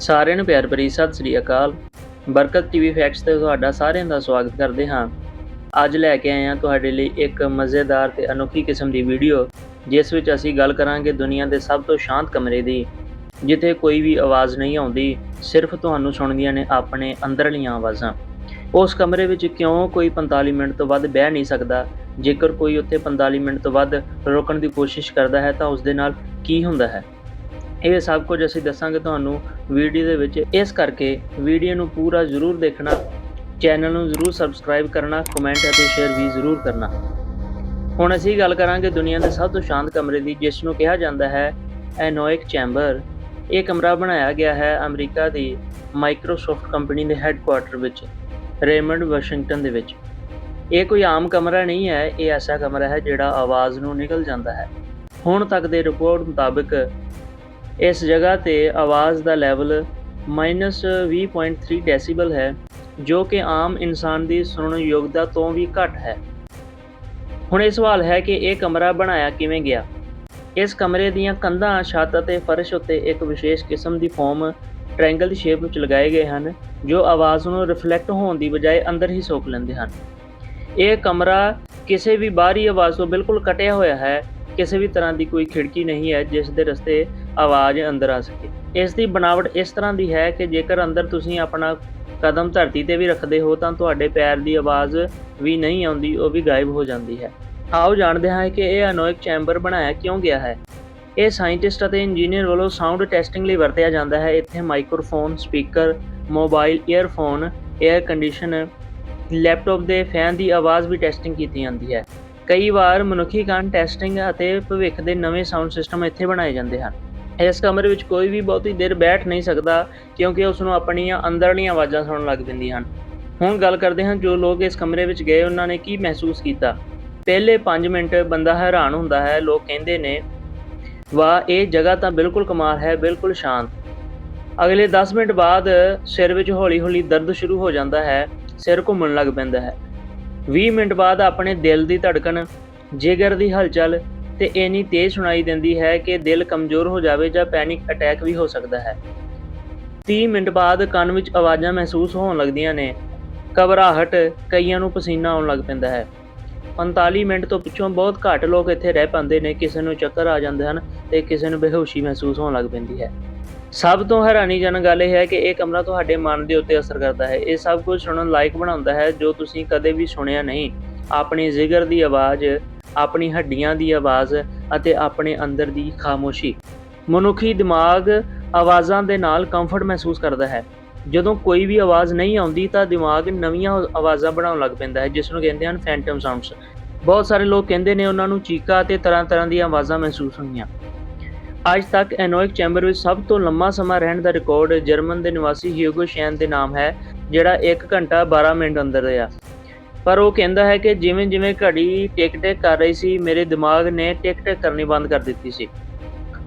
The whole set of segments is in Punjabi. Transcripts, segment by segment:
ਸਾਰਿਆਂ ਨੂੰ ਪਿਆਰ ਭਰੀ ਸਤਿ ਸ੍ਰੀ ਅਕਾਲ। ਬਰਕਤ ਟੀਵੀ ਫੈਕਟਸ ਤੇ ਤੁਹਾਡਾ ਸਾਰਿਆਂ ਦਾ ਸਵਾਗਤ ਕਰਦੇ ਹਾਂ। ਅੱਜ ਲੈ ਕੇ ਆਏ ਹਾਂ ਤੁਹਾਡੇ ਲਈ ਇੱਕ ਮਜ਼ੇਦਾਰ ਤੇ ਅਨੋਖੀ ਕਿਸਮ ਦੀ ਵੀਡੀਓ, ਜਿਸ ਵਿੱਚ ਅਸੀਂ ਗੱਲ ਕਰਾਂਗੇ ਦੁਨੀਆ ਦੇ ਸਭ ਤੋਂ ਸ਼ਾਂਤ ਕਮਰੇ ਦੀ, ਜਿੱਥੇ ਕੋਈ ਵੀ ਆਵਾਜ਼ ਨਹੀਂ ਆਉਂਦੀ, ਸਿਰਫ ਤੁਹਾਨੂੰ ਸੁਣਦੀਆਂ ਨੇ ਆਪਣੇ ਅੰਦਰਲੀਆਂ ਆਵਾਜ਼ਾਂ। ਉਸ ਕਮਰੇ ਵਿੱਚ ਕਿਉਂ ਕੋਈ 45 ਮਿੰਟ ਤੋਂ ਵੱਧ ਬਹਿ ਨਹੀਂ ਸਕਦਾ? ਜੇਕਰ ਕੋਈ ਉੱਥੇ 45 ਮਿੰਟ ਤੋਂ ਵੱਧ ਰੁਕਣ ਦੀ ਕੋਸ਼ਿਸ਼ ਕਰਦਾ ਹੈ ਤਾਂ ਉਸ ਦੇ ਨਾਲ ਕੀ ਹੁੰਦਾ ਹੈ? ਇਹ ਸਭ ਕੁਝ ਅਸੀਂ ਦੱਸਾਂਗੇ ਤੁਹਾਨੂੰ ਵੀਡੀਓ ਦੇ ਵਿੱਚ। ਇਸ ਕਰਕੇ ਵੀਡੀਓ ਨੂੰ ਪੂਰਾ ਜ਼ਰੂਰ ਦੇਖਣਾ, ਚੈਨਲ ਨੂੰ ਜ਼ਰੂਰ ਸਬਸਕ੍ਰਾਈਬ ਕਰਨਾ, ਕਮੈਂਟ ਅਤੇ ਸ਼ੇਅਰ ਵੀ ਜ਼ਰੂਰ ਕਰਨਾ। ਹੁਣ ਅਸੀਂ ਗੱਲ ਕਰਾਂਗੇ ਦੁਨੀਆ ਦੇ ਸਭ ਤੋਂ ਸ਼ਾਂਤ ਕਮਰੇ ਦੀ, ਜਿਸ ਨੂੰ ਕਿਹਾ ਜਾਂਦਾ ਹੈ ਐਨੋਇਕ ਚੈਂਬਰ। ਇਹ ਕਮਰਾ ਬਣਾਇਆ ਗਿਆ ਹੈ ਅਮਰੀਕਾ ਦੀ ਮਾਈਕਰੋਸਾਫਟ ਕੰਪਨੀ ਦੇ ਹੈੱਡਕੁਆਰਟਰ ਵਿੱਚ, ਰੇਮੰਡ ਵਾਸ਼ਿੰਗਟਨ ਦੇ ਵਿੱਚ। ਇਹ ਕੋਈ ਆਮ ਕਮਰਾ ਨਹੀਂ ਹੈ, ਇਹ ਐਸਾ ਕਮਰਾ ਹੈ ਜਿਹੜਾ ਆਵਾਜ਼ ਨੂੰ ਨਿਕਲ ਜਾਂਦਾ ਹੈ। ਹੁਣ ਤੱਕ ਦੇ ਰਿਪੋਰਟ ਮੁਤਾਬਕ ਇਸ ਜਗ੍ਹਾ ਤੇ ਆਵਾਜ਼ ਦਾ ਲੈਵਲ -20.3 ਡੈਸੀਬਲ ਹੈ, ਜੋ ਕਿ ਆਮ ਇਨਸਾਨ ਦੀ ਸੁਣਨ ਯੋਗਤਾ ਤੋਂ ਵੀ ਘੱਟ ਹੈ। ਹੁਣ ਇਹ ਸਵਾਲ ਹੈ ਕਿ ਇਹ ਕਮਰਾ ਬਣਾਇਆ ਕਿਵੇਂ ਗਿਆ? ਇਸ ਕਮਰੇ ਦੀਆਂ ਕੰਧਾਂ, ਛੱਤ ਅਤੇ ਫਰਸ਼ ਉੱਤੇ ਇੱਕ ਵਿਸ਼ੇਸ਼ ਕਿਸਮ ਦੀ ਫੋਮ ਟ੍ਰਾਇੰਗਲ ਦੀ ਸ਼ੇਪ ਵਿੱਚ ਲਗਾਏ ਗਏ ਹਨ, ਜੋ ਆਵਾਜ਼ ਨੂੰ ਰਿਫਲੈਕਟ ਹੋਣ ਦੀ ਬਜਾਏ ਅੰਦਰ ਹੀ ਸੋਖ ਲੈਂਦੇ ਹਨ। ਇਹ ਕਮਰਾ ਕਿਸੇ ਵੀ ਬਾਹਰੀ ਆਵਾਜ਼ ਤੋਂ ਬਿਲਕੁਲ ਕਟਿਆ ਹੋਇਆ ਹੈ ਕਿਸੇ ਵੀ ਤਰ੍ਹਾਂ ਦੀ ਕੋਈ ਖਿੜਕੀ ਨਹੀਂ ਹੈ ਜਿਸ ਦੇ ਰਸਤੇ ਆਵਾਜ਼ ਅੰਦਰ ਆ ਸਕੇ। ਇਸ ਦੀ ਬਣਾਵਟ ਇਸ ਤਰ੍ਹਾਂ ਦੀ ਹੈ ਕਿ ਜੇਕਰ ਅੰਦਰ ਤੁਸੀਂ ਆਪਣਾ ਕਦਮ ਧਰਤੀ ਤੇ ਵੀ ਰੱਖਦੇ ਹੋ ਤਾਂ ਤੁਹਾਡੇ ਪੈਰ ਦੀ ਆਵਾਜ਼ ਵੀ ਨਹੀਂ ਆਉਂਦੀ, ਉਹ ਵੀ ਗਾਇਬ ਹੋ ਜਾਂਦੀ ਹੈ। ਆਓ ਜਾਣਦੇ ਹਾਂ ਕਿ ਇਹ ਅਨੋਇਕ ਚੈਂਬਰ ਬਣਾਇਆ ਕਿਉਂ ਗਿਆ ਹੈ। ਇਹ ਸਾਇੰਟਿਸਟ ਅਤੇ ਇੰਜੀਨੀਅਰ ਵੱਲੋਂ ਸਾਊਂਡ ਟੈਸਟਿੰਗ ਲਈ ਵਰਤਿਆ ਜਾਂਦਾ ਹੈ। ਇੱਥੇ microphone, speaker, mobile, earphone air conditioner, laptop ਦੇ ਫੈਨ ਦੀ ਆਵਾਜ਼ ਵੀ ਟੈਸਟਿੰਗ ਕੀਤੀ ਜਾਂਦੀ ਹੈ। ਕਈ ਵਾਰ ਮਨੁੱਖੀ ਕੰਨ ਟੈਸਟਿੰਗ ਅਤੇ ਭਵਿੱਖ ਦੇ ਨਵੇਂ ਸਾਊਂਡ ਸਿਸਟਮ ਇੱਥੇ ਬਣਾਏ ਜਾਂਦੇ ਹਨ। ਇਸ ਕਮਰੇ ਵਿੱਚ ਕੋਈ ਵੀ ਬਹੁਤੀ ਦੇਰ ਬੈਠ ਨਹੀਂ ਸਕਦਾ, ਕਿਉਂਕਿ ਉਸ ਨੂੰ ਆਪਣੀਆਂ ਅੰਦਰਲੀਆਂ ਆਵਾਜ਼ਾਂ ਸੁਣਨ ਲੱਗ ਪੈਂਦੀਆਂ ਹਨ। ਹੁਣ ਗੱਲ ਕਰਦੇ ਹਾਂ ਜੋ ਲੋਕ ਇਸ ਕਮਰੇ ਵਿੱਚ ਗਏ, ਉਹਨਾਂ ਨੇ ਕੀ ਮਹਿਸੂਸ ਕੀਤਾ। ਪਹਿਲੇ 5 ਮਿੰਟ ਬੰਦਾ ਹੈਰਾਨ ਹੁੰਦਾ ਹੈ, ਲੋਕ ਕਹਿੰਦੇ ਨੇ, ਵਾਹ, ਇਹ ਜਗ੍ਹਾ ਤਾਂ ਬਿਲਕੁਲ ਕਮਾਲ ਹੈ, ਬਿਲਕੁਲ ਸ਼ਾਂਤ। ਅਗਲੇ 10 ਮਿੰਟ ਬਾਅਦ ਸਿਰ ਵਿੱਚ ਹੌਲੀ-ਹੌਲੀ ਦਰਦ ਸ਼ੁਰੂ ਹੋ ਜਾਂਦਾ ਹੈ, ਸਿਰ ਘੁੰਮਣ ਲੱਗ ਪੈਂਦਾ ਹੈ। 20 ਮਿੰਟ ਬਾਅਦ ਆਪਣੇ ਦਿਲ ਦੀ ਧੜਕਣ, ਜਿਗਰ ਦੀ ਹਲਚਲ ਤੇ ਇੰਨੀ ਤੇਜ਼ ਸੁਣਾਈ ਦਿੰਦੀ ਹੈ ਕਿ ਦਿਲ ਕਮਜ਼ੋਰ ਹੋ ਜਾਵੇ ਜਾਂ ਪੈਨਿਕ ਅਟੈਕ ਵੀ ਹੋ ਸਕਦਾ ਹੈ। 30 ਮਿੰਟ ਬਾਅਦ ਕੰਨ ਵਿੱਚ ਆਵਾਜ਼ਾਂ ਮਹਿਸੂਸ ਹੋਣ ਲੱਗਦੀਆਂ ਨੇ। ਘਬਰਾਹਟ ਕਈਆਂ ਨੂੰ ਪਸੀਨਾ ਆਉਣ ਲੱਗ ਪੈਂਦਾ ਹੈ। 45 ਮਿੰਟ ਤੋਂ ਪਿੱਛੋਂ ਬਹੁਤ ਘੱਟ ਲੋਕ ਇੱਥੇ ਰਹਿ ਪਾਉਂਦੇ ਨੇ, ਕਿਸੇ ਨੂੰ ਚੱਕਰ ਆ ਜਾਂਦੇ ਹਨ ਤੇ ਕਿਸੇ ਨੂੰ ਬੇਹੋਸ਼ੀ ਮਹਿਸੂਸ ਹੋਣ ਲੱਗ ਪੈਂਦੀ ਹੈ। ਸਭ ਤੋਂ ਹੈਰਾਨੀਜਨਕ ਗੱਲ ਇਹ ਹੈ ਕਿ ਇਹ ਕਮਰਾ ਤੁਹਾਡੇ ਮਨ ਦੇ ਉੱਤੇ ਅਸਰ ਕਰਦਾ ਹੈ। ਇਹ ਸਭ ਕੁਝ ਸੁਣਨ ਲਾਇਕ ਬਣਾਉਂਦਾ ਹੈ ਜੋ ਤੁਸੀਂ ਕਦੇ ਵੀ ਸੁਣਿਆ ਨਹੀਂ। ਆਪਣੀ ਜਿਗਰ ਦੀ ਆਵਾਜ਼, ਆਪਣੀ ਹੱਡੀਆਂ ਦੀ ਆਵਾਜ਼ ਅਤੇ ਆਪਣੇ ਅੰਦਰ ਦੀ ਖਾਮੋਸ਼ੀ। ਮਨੁੱਖੀ ਦਿਮਾਗ ਆਵਾਜ਼ਾਂ ਦੇ ਨਾਲ ਕੰਫਰਟ ਮਹਿਸੂਸ ਕਰਦਾ ਹੈ। ਜਦੋਂ ਕੋਈ ਵੀ ਆਵਾਜ਼ ਨਹੀਂ ਆਉਂਦੀ ਤਾਂ ਦਿਮਾਗ ਨਵੀਆਂ ਆਵਾਜ਼ਾਂ ਬਣਾਉਣ ਲੱਗ ਪੈਂਦਾ ਹੈ, ਜਿਸ ਨੂੰ ਕਹਿੰਦੇ ਹਨ ਫੈਂਟਮ ਸਾਊਂਡਸ ਬਹੁਤ ਸਾਰੇ ਲੋਕ ਕਹਿੰਦੇ ਨੇ ਉਹਨਾਂ ਨੂੰ ਚੀਕਾ ਅਤੇ ਤਰ੍ਹਾਂ ਤਰ੍ਹਾਂ ਦੀਆਂ ਆਵਾਜ਼ਾਂ ਮਹਿਸੂਸ ਹੋਈਆਂ ਅੱਜ ਤੱਕ ਐਨੋਇਕ ਚੈਂਬਰ ਵਿੱਚ ਸਭ ਤੋਂ ਲੰਮਾ ਸਮਾਂ ਰਹਿਣ ਦਾ ਰਿਕਾਰਡ ਜਰਮਨ ਦੇ ਨਿਵਾਸੀ ਹਿਊਗੋ ਸ਼ੈਨ ਦੇ ਨਾਮ ਹੈ, ਜਿਹੜਾ 1 ਘੰਟਾ 12 ਮਿੰਟ ਅੰਦਰ ਰਿਹਾ। ਪਰ ਉਹ ਕਹਿੰਦਾ ਹੈ ਕਿ ਜਿਵੇਂ ਜਿਵੇਂ ਘੜੀ ਟਿਕ ਟਿਕ ਕਰ ਰਹੀ ਸੀ, ਮੇਰੇ ਦਿਮਾਗ ਨੇ ਟਿਕ ਟਿਕ ਕਰਨੀ ਬੰਦ ਕਰ ਦਿੱਤੀ ਸੀ।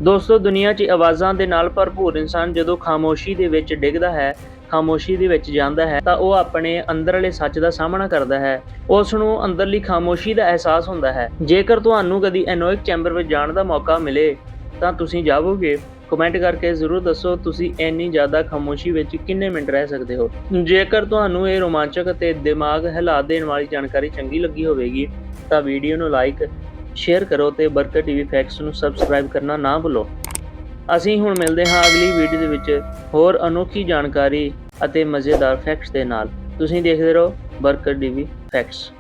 ਦੋਸਤੋ, ਦੁਨੀਆ 'ਚ ਆਵਾਜ਼ਾਂ ਦੇ ਨਾਲ ਭਰਪੂਰ ਇਨਸਾਨ ਜਦੋਂ ਖਾਮੋਸ਼ੀ ਦੇ ਵਿੱਚ ਡਿੱਗਦਾ ਹੈ, ਖਾਮੋਸ਼ੀ ਦੇ ਵਿੱਚ ਜਾਂਦਾ ਹੈ, ਤਾਂ ਉਹ ਆਪਣੇ ਅੰਦਰਲੇ ਸੱਚ ਦਾ ਸਾਹਮਣਾ ਕਰਦਾ ਹੈ। ਉਸ ਨੂੰ ਅੰਦਰਲੀ ਖਾਮੋਸ਼ੀ ਦਾ ਅਹਿਸਾਸ ਹੁੰਦਾ ਹੈ। ਜੇਕਰ ਤੁਹਾਨੂੰ ਕਦੀ ਐਨੋਇਕ ਚੈਂਬਰ ਵਿੱਚ ਜਾਣ ਦਾ ਮੌਕਾ ਮਿਲੇ ਤਾਂ ਤੁਸੀਂ ਜਾਵੋਗੇ। ਕਮੈਂਟ ਕਰਕੇ ਜ਼ਰੂਰ ਦੱਸੋ ਤੁਸੀਂ ਇੰਨੀ ਜ਼ਿਆਦਾ ਖਾਮੋਸ਼ੀ ਵਿੱਚ ਕਿੰਨੇ ਮਿੰਟ ਰਹਿ ਸਕਦੇ ਹੋ। ਜੇਕਰ ਤੁਹਾਨੂੰ ਇਹ ਰੋਮਾਂਚਕ ਅਤੇ ਦਿਮਾਗ ਹਿਲਾ ਦੇਣ ਵਾਲੀ ਜਾਣਕਾਰੀ ਚੰਗੀ ਲੱਗੀ ਹੋਵੇਗੀ, ਤਾਂ ਵੀਡੀਓ ਨੂੰ ਲਾਈਕ, ਸ਼ੇਅਰ ਕਰੋ ਤੇ ਬਰਕਤ ਟੀਵੀ ਫੈਕਟਸ ਨੂੰ ਸਬਸਕ੍ਰਾਈਬ ਕਰਨਾ ਨਾ ਭੁੱਲੋ। ਅਸੀਂ ਹੁਣ ਮਿਲਦੇ ਹਾਂ ਅਗਲੀ ਵੀਡੀਓ ਦੇ ਵਿੱਚ ਹੋਰ ਅਨੋਖੀ ਜਾਣਕਾਰੀ ਅਤੇ ਮਜ਼ੇਦਾਰ ਫੈਕਟਸ ਦੇ ਨਾਲ। ਤੁਸੀਂ ਦੇਖਦੇ ਰਹੋ ਬਰਕਤ ਟੀਵੀ ਫੈਕਟਸ